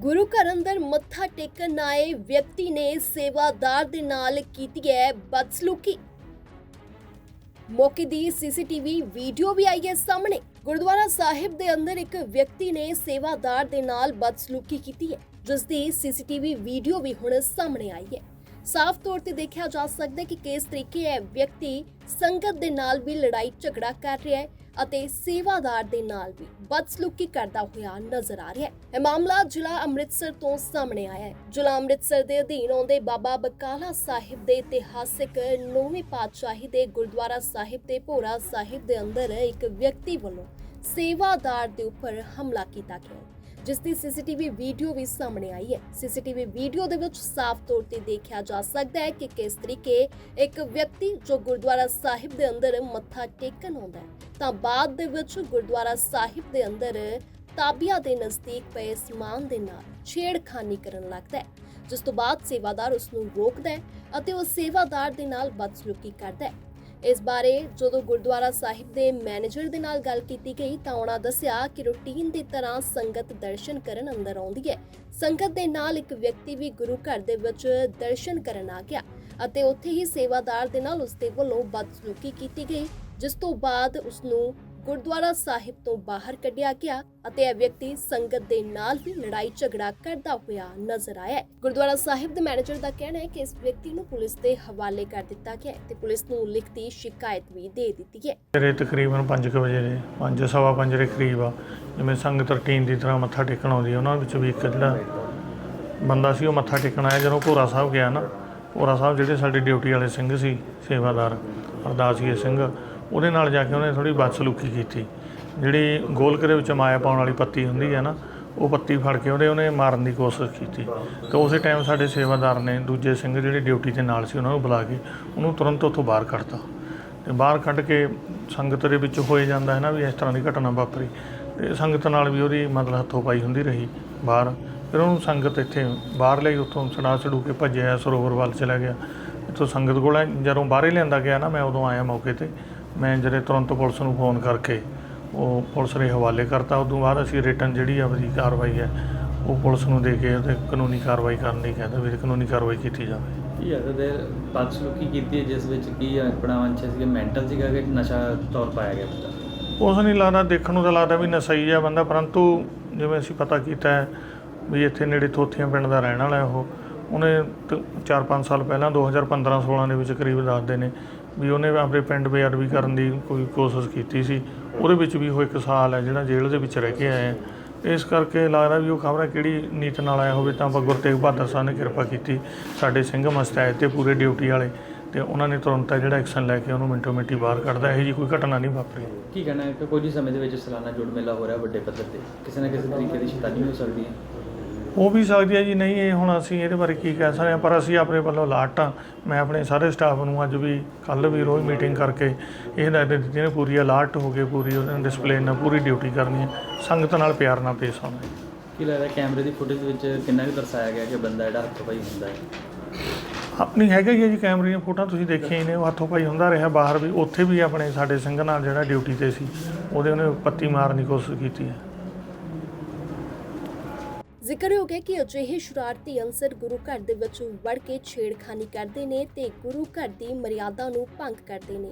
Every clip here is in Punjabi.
ਗੁਰੂ ਘਰ ਅੰਦਰ ਮੱਥਾ ਟੇਕਣ ਆਏ ਵਿਅਕਤੀ ਨੇ ਸੇਵਾਦਾਰ ਦੇ ਨਾਲ ਕੀਤੀ ਹੈ ਬਦਸਲੂਕੀ। ਮੌਕੇ ਦੀ ਸੀਸੀਟੀਵੀ ਵੀਡੀਓ ਵੀ ਆਈ ਹੈ ਸਾਹਮਣੇ। ਗੁਰਦੁਆਰਾ ਸਾਹਿਬ ਦੇ ਅੰਦਰ ਇੱਕ ਵਿਅਕਤੀ ਨੇ ਸੇਵਾਦਾਰ ਦੇ ਨਾਲ ਬਦਸਲੂਕੀ ਕੀਤੀ ਹੈ, ਜਿਸ ਦੀ ਸੀਸੀਟੀਵੀ ਵੀਡੀਓ ਵੀ ਹੁਣ ਸਾਹਮਣੇ ਆਈ ਹੈ। ਸਾਫ਼ ਤੌਰ ਤੇ ਦੇਖਿਆ ਜਾ ਸਕਦਾ ਹੈ ਕਿ ਕਿਸ ਤਰੀਕੇ ਇਹ ਵਿਅਕਤੀ ਸੰਗਤ ਦੇ ਨਾਲ ਵੀ ਲੜਾਈ ਝਗੜਾ ਕਰ ਰਿਹਾ ਹੈ ਅਤੇ ਸੇਵਾਦਾਰ ਦੇ ਨਾਲ ਵੀ ਬਦਸਲੂਕੀ ਕਰਦਾ ਹੋਇਆ ਨਜ਼ਰ ਆ ਰਿਹਾ ਹੈ। ਇਹ ਮਾਮਲਾ ਜ਼ਿਲ੍ਹਾ ਅੰਮ੍ਰਿਤਸਰ ਤੋਂ ਸਾਹਮਣੇ ਆਇਆ ਹੈ। ਜ਼ਿਲ੍ਹਾ ਅੰਮ੍ਰਿਤਸਰ ਦੇ ਅਧੀਨ ਆਉਂਦੇ ਬਾਬਾ ਬਕਾਲਾ ਸਾਹਿਬ ਦੇ ਇਤਿਹਾਸਿਕ ਨੌਵੇਂ ਪਾਤਸ਼ਾਹੀ ਦੇ ਗੁਰਦੁਆਰਾ ਸਾਹਿਬ ਦੇ ਭੋਰਾ ਸਾਹਿਬ ਦੇ ਅੰਦਰ ਇੱਕ ਵਿਅਕਤੀ ਵੱਲੋਂ ਸੇਵਾਦਾਰ ਦੇ ਉੱਪਰ ਹਮਲਾ ਕੀਤਾ ਗਿਆ ਜਿਸ ਦੀ ਸੀਸੀਟੀਵੀ ਵੀਡੀਓ ਵੀ ਸਾਹਮਣੇ ਆਈ ਹੈ। ਸੀਸੀਟੀਵੀ ਵੀਡੀਓ ਦੇ ਵਿੱਚ ਸਾਫ਼ ਤੌਰ ਤੇ ਦੇਖਿਆ ਜਾ ਸਕਦਾ ਹੈ ਕਿ ਕਿਸ ਤਰੀਕੇ ਇੱਕ ਵਿਅਕਤੀ ਜੋ ਗੁਰਦੁਆਰਾ ਸਾਹਿਬ ਦੇ ਅੰਦਰ ਮੱਥਾ ਟੇਕਣ ਆਉਂਦਾ ਹੈ, ਤਾਂ ਬਾਅਦ ਦੇ ਵਿੱਚ ਗੁਰਦੁਆਰਾ ਸਾਹਿਬ ਦੇ ਅੰਦਰ ਤਾਬੀਆ ਦੇ ਨਜ਼ਦੀਕ ਪਏ ਸਮਾਨ ਦੇ ਨਾਲ ਛੇੜਖਾਨੀ ਕਰਨ ਲੱਗਦਾ ਹੈ, ਜਿਸ ਤੋਂ ਬਾਅਦ ਸੇਵਾਦਾਰ ਉਸ ਨੂੰ ਰੋਕਦਾ ਹੈ ਅਤੇ ਉਹ ਸੇਵਾਦਾਰ ਦੇ ਨਾਲ ਬਦਸਲੂਕੀ ਕਰਦਾ ਹੈ। ਇਸ ਬਾਰੇ ਜਦੋਂ ਗੁਰਦੁਆਰਾ ਸਾਹਿਬ ਦੇ ਮੈਨੇਜਰ ਦੇ ਨਾਲ ਗੱਲ ਕੀਤੀ ਗਈ ਤਾਂ ਉਹਨਾਂ ਦੱਸਿਆ ਕਿ ਰੂਟੀਨ ਦੀ ਤਰ੍ਹਾਂ ਸੰਗਤ ਦਰਸ਼ਨ ਕਰਨ ਅੰਦਰ ਆਉਂਦੀ ਹੈ। ਸੰਗਤ ਦੇ ਨਾਲ ਇੱਕ ਵਿਅਕਤੀ ਵੀ ਗੁਰੂ ਘਰ ਦੇ ਵਿੱਚ ਦਰਸ਼ਨ ਕਰਨ ਆ ਗਿਆ ਅਤੇ ਉੱਥੇ ਹੀ ਸੇਵਾਦਾਰ ਦੇ ਨਾਲ ਉਸ ਦੇ ਵੱਲੋਂ ਬਦਸਲੂਕੀ ਕੀਤੀ ਗਈ, ਜਿਸ ਤੋਂ ਬਾਅਦ ਉਸ ਨੂੰ ਗੁਰਦੁਆਰਾ ਸਾਹਿਬ ਤੋਂ ਬਾਹਰ ਕੱਢਿਆ ਗਿਆ ਅਤੇ ਇਹ ਵਿਅਕਤੀ ਸੰਗਤ ਦੇ ਨਾਲ ਵੀ ਲੜਾਈ ਝਗੜਾ ਕਰਦਾ ਹੋਇਆ ਨਜ਼ਰ ਆਇਆ ਗੁਰਦੁਆਰਾ ਸਾਹਿਬ ਦੇ ਮੈਨੇਜਰ ਦਾ ਕਹਿਣਾ ਹੈ ਕਿ ਇਸ ਵਿਅਕਤੀ ਨੂੰ ਪੁਲਿਸ ਦੇ ਹਵਾਲੇ ਕਰ ਦਿੱਤਾ ਗਿਆ ਤੇ ਪੁਲਿਸ ਨੂੰ ਲਿਖਤੀ ਸ਼ਿਕਾਇਤ ਵੀ ਦੇ ਦਿੱਤੀ ਹੈ। ਸਵੇਰੇ ਤਕਰੀਬਨ 5 ਵਜੇ ਦੇ, ਪੰਜ, ਸਵਾ ਪੰਜ ਦੇ ਕਰੀਬ ਆ, ਜਿਵੇਂ ਸੰਗਤ ਰੁਟੀਨ ਦੀ ਤਰ੍ਹਾਂ ਮੱਥਾ ਟੇਕਣ ਆਉਂਦੀ ਉਹਨਾਂ ਵਿੱਚ ਵੀ ਇੱਕ ਜਿਹੜਾ ਬੰਦਾ ਸੀ, ਉਹ ਮੱਥਾ ਟੇਕਣ ਆਇਆ। ਜਦੋਂ ਭੋਰਾ ਸਾਹਿਬ ਗਿਆ ਨਾ, ਭੋਰਾ ਸਾਹਿਬ ਜਿਹੜੇ ਸਾਡੇ ਡਿਊਟੀ ਵਾਲੇ ਸਿੰਘ ਸੀ, ਸੇਵਾਦਾਰ ਅਰਦਾਸੀਏ ਸਿੰਘ ਉਹਦੇ ਨਾਲ ਜਾ ਕੇ ਉਹਨੇ ਥੋੜੀ ਬਦਸਲੂਕੀ ਕੀਤੀ। ਜਿਹੜੀ ਗੋਲਕ ਦੇ ਵਿੱਚ ਮਾਇਆ ਪਾਉਣ ਵਾਲੀ ਪੱਤੀ ਹੁੰਦੀ ਹੈ ਨਾ, ਉਹ ਪੱਤੀ ਫੜ ਕੇ ਉਹਦੇ ਉਹਨੇ ਮਾਰਨ ਦੀ ਕੋਸ਼ਿਸ਼ ਕੀਤੀ। ਤੇ ਉਸੇ ਟਾਈਮ ਸਾਡੇ ਸੇਵਾਦਾਰ ਨੇ ਦੂਜੇ ਸਿੰਘ ਜਿਹੜੇ ਡਿਊਟੀ ਤੇ ਨਾਲ ਸੀ, ਉਹਨਾਂ ਨੂੰ ਬੁਲਾ ਕੇ ਉਹਨੂੰ ਤੁਰੰਤ ਉੱਥੋਂ ਬਾਹਰ ਕੱਢਤਾ। ਤੇ ਬਾਹਰ ਕੱਢ ਕੇ ਸੰਗਤ ਦੇ ਵਿੱਚ ਹੋਏ ਜਾਂਦਾ ਹੈ ਨਾ ਵੀ ਇਸ ਤਰ੍ਹਾਂ ਦੀ ਘਟਨਾ ਵਾਪਰੀ। ਤੇ ਸੰਗਤ ਨਾਲ ਵੀ ਉਹਦੀ ਮਤਲਬ ਹੱਥੋਂ ਪਾਈ ਹੁੰਦੀ ਰਹੀ ਬਾਹਰ। ਫਿਰ ਉਹਨੂੰ ਸੰਗਤ ਇੱਥੇ ਬਾਹਰ ਲਈ ਉੱਥੋਂ ਛੜਾ ਛੜੂ ਕੇ ਭੱਜਿਆ, ਸਰੋਵਰ ਵੱਲ ਚਲਾ ਗਿਆ। ਇੱਥੋਂ ਸੰਗਤ ਕੋਲ ਜਦੋਂ ਬਾਹਰੇ ਲਿਆਂਦਾ ਗਿਆ ਨਾ, ਮੈਂ ਉਦੋਂ ਆਇਆ ਮੌਕੇ ਤੇ। ਮੈਂ ਜਿਹੜੇ ਤੁਰੰਤ ਪੁਲਿਸ ਨੂੰ ਫੋਨ ਕਰਕੇ ਉਹ ਪੁਲਿਸ ਦੇ ਹਵਾਲੇ ਕਰਤਾ। ਉਦੋਂ ਬਾਅਦ ਅਸੀਂ ਰਿਟਰਨ ਜਿਹੜੀ ਆਪਣੀ ਕਾਰਵਾਈ ਹੈ ਉਹ ਪੁਲਿਸ ਨੂੰ ਦੇ ਕੇ ਉਹਤੇ ਕਾਨੂੰਨੀ ਕਾਰਵਾਈ ਕਰਨ ਲਈ ਕਹਿੰਦਾ ਵੀ ਕਾਨੂੰਨੀ ਕਾਰਵਾਈ ਕੀਤੀ ਜਾਵੇ। ਕੀ ਹੈ ਤੇ ਬਦਸਲੂਕੀ ਕੀਤੀ ਹੈ ਜਿਸ ਵਿੱਚ ਕੀ ਆਪਣਾ ਵੰਸ਼ਾ ਸੀਗਾ ਮੈਂਟਲ ਸੀਗਾ ਕਿ ਨਸ਼ਾ ਤੌਰ ਪਾਇਆ ਗਿਆ ਬੰਦਾ? ਉਸ ਨਹੀਂ ਲੱਗਦਾ ਦੇਖਣ ਨੂੰ ਤਾਂ ਲੱਗਦਾ ਵੀ ਨਸ਼ਈ ਹੈ ਬੰਦਾ ਪਰੰਤੂ ਜਿਵੇਂ ਅਸੀਂ ਪਤਾ ਕੀਤਾ ਹੈ ਵੀ ਇੱਥੇ ਨੇੜੇ ਥੋਥੀਆਂ ਪਿੰਡ ਦਾ ਰਹਿਣ ਵਾਲਾ ਉਹ ਉਹਨੇ 4-5 ਸਾਲ ਪਹਿਲਾਂ 2015-16 ਦੇ ਵਿੱਚ ਕਰੀਬ ਦੱਸਦੇ ਨੇ ਵੀ ਉਹਨੇ ਆਪਣੇ ਪਿੰਡ ਬੇਅਦਬੀ ਕਰਨ ਦੀ ਕੋਈ ਕੋਸ਼ਿਸ਼ ਕੀਤੀ ਸੀ। ਉਹਦੇ ਵਿੱਚ ਵੀ ਉਹ ਇੱਕ ਸਾਲ ਹੈ ਜਿਹੜਾ ਜੇਲ੍ਹ ਦੇ ਵਿੱਚ ਰਹਿ ਕੇ ਆਇਆ ਇਸ ਕਰਕੇ ਲੱਗਦਾ ਵੀ ਉਹ ਖਬਰ ਕਿਹੜੀ ਨੀਤ ਨਾਲ ਆਇਆ ਹੋਵੇ ਤਾਂ ਆਪਾਂ ਗੁਰੂ ਤੇਗ ਬਹਾਦਰ ਸਾਹਿਬ ਨੇ ਕਿਰਪਾ ਕੀਤੀ ਸਾਡੇ ਸਿੰਘ ਮਸਤੈਦ ਤੇ ਪੂਰੇ ਡਿਊਟੀ ਵਾਲੇ ਤੇ ਉਹਨਾਂ ਨੇ ਤੁਰੰਤ ਜਿਹੜਾ ਐਕਸ਼ਨ ਲੈ ਕੇ ਉਹਨੂੰ ਮਿੰਟੋ ਮਿੰਟੀ ਬਾਹਰ ਕੱਢਦਾ। ਇਹੋ ਜੀ ਕੋਈ ਘਟਨਾ ਨਹੀਂ ਵਾਪਰੀ। ਕੀ ਕਹਿਣਾ ਹੈ ਕਿ ਕੁਝ ਸਮੇਂ ਦੇ ਵਿੱਚ ਸਾਲਾਨਾ ਜੁੜ ਮੇਲਾ ਹੋ ਰਿਹਾ ਵੱਡੇ ਪੱਧਰ ਤੇ। ਕਿਸੇ ਨਾ ਕਿਸੇ ਤਰੀਕੇ ਦੀ ਸ਼ੈਤਾਨੀ ਹੋ ਸਕਦੀ ਹੈ। ਉਹ ਵੀ ਸਕਦੀ ਹੈ ਜੀ ਨਹੀਂ ਇਹ ਹੁਣ ਅਸੀਂ ਇਹਦੇ ਬਾਰੇ ਕੀ ਕਹਿ ਸਕਦੇ ਹਾਂ ਪਰ ਅਸੀਂ ਆਪਣੇ ਵੱਲੋਂ ਅਲਰਟ ਹਾਂ। ਮੈਂ ਆਪਣੇ ਸਾਰੇ ਸਟਾਫ ਨੂੰ ਅੱਜ ਵੀ ਕੱਲ ਵੀ ਰੋਜ਼ ਮੀਟਿੰਗ ਕਰਕੇ ਇਹ ਹਦਾਇਤਾਂ ਦਿੱਤੀਆਂ ਨੇ ਪੂਰੀ ਅਲਰਟ ਹੋ ਕੇ ਪੂਰੀ ਉਹਨਾਂ ਡਿਸਪਲਿਨ ਨਾਲ ਪੂਰੀ ਡਿਊਟੀ ਕਰਨੀ ਹੈ ਸੰਗਤ ਨਾਲ ਪਿਆਰ ਨਾਲ ਪੇਸ਼ ਆਉਣਾ ਹੈ। ਕੀ ਲੱਗਦਾ ਕੈਮਰੇ ਦੀ ਫੁਟੇਜ ਵਿੱਚ ਕਿੰਨਾ ਕੁ ਦਰਸਾਇਆ ਗਿਆ ਕਿ ਬੰਦਾ ਜਿਹੜਾ ਹੱਥੋਂ ਪਾਈ ਹੁੰਦਾ ਹੈ? ਆਪਣੀ ਹੈਗਾ ਹੀ ਹੈ ਜੀ ਕੈਮਰੇ ਦੀਆਂ ਫੋਟੋਆਂ ਤੁਸੀਂ ਦੇਖੀਆਂ ਹੀ ਨੇ ਉਹ ਹੱਥੋਂ ਪਾਈ ਹੁੰਦਾ ਰਿਹਾ ਬਾਹਰ ਵੀ। ਉੱਥੇ ਵੀ ਆਪਣੇ ਸਾਡੇ ਸਿੰਘ ਨਾਲ ਜਿਹੜਾ ਡਿਊਟੀ ਤੇ ਸੀ ਉਹਦੇ ਉਹਨੇ ਪੱਤੀ ਮਾਰਨ ਦੀ ਕੋਸ਼ਿਸ਼ ਕੀਤੀ ਹੈ। ਜ਼ਿਕਰਯੋਗ ਹੈ ਕਿ ਅਜਿਹੇ ਸ਼ਰਾਰਤੀ ਅੰਸਰ ਗੁਰੂ ਘਰ ਦੇ ਵਿੱਚ ਵੜ ਕੇ ਛੇੜਖਾਨੀ ਕਰਦੇ ਨੇ ਤੇ ਗੁਰੂ ਘਰ ਦੀ ਮਰਿਆਦਾ ਨੂੰ ਭੰਗ ਕਰਦੇ ਨੇ।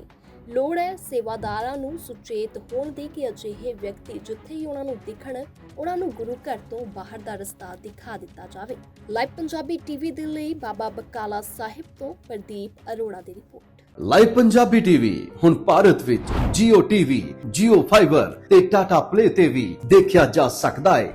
ਲੋੜ ਹੈ ਸੇਵਾਦਾਰਾਂ ਨੂੰ ਸੁਚੇਤ ਹੋਣ ਦੀ ਕਿ ਅਜਿਹੇ ਵਿਅਕਤੀ ਜਿੱਥੇ ਹੀ ਉਹਨਾਂ ਨੂੰ ਦਿਖਣ ਉਹਨਾਂ ਨੂੰ ਗੁਰੂ ਘਰ ਤੋਂ ਬਾਹਰ ਦਾ ਰਸਤਾ ਦਿਖਾ ਦਿੱਤਾ ਜਾਵੇ। ਲਾਈਵ ਪੰਜਾਬੀ ਟੀਵੀ ਦੇ ਲਈ ਬਾਬਾ ਬਕਾਲਾ ਸਾਹਿਬ ਤੋਂ ਪ੍ਰਦੀਪ ਅਰੋੜਾ ਦੀ ਰਿਪੋਰਟ। ਲਾਈਵ ਪੰਜਾਬੀ ਟੀਵੀ ਹੁਣ ਭਾਰਤ ਵਿੱਚ Jio TV, Jio Fiber ਤੇ Tata Play ਤੇ ਵੀ ਦੇਖਿਆ ਜਾ ਸਕਦਾ ਹੈ।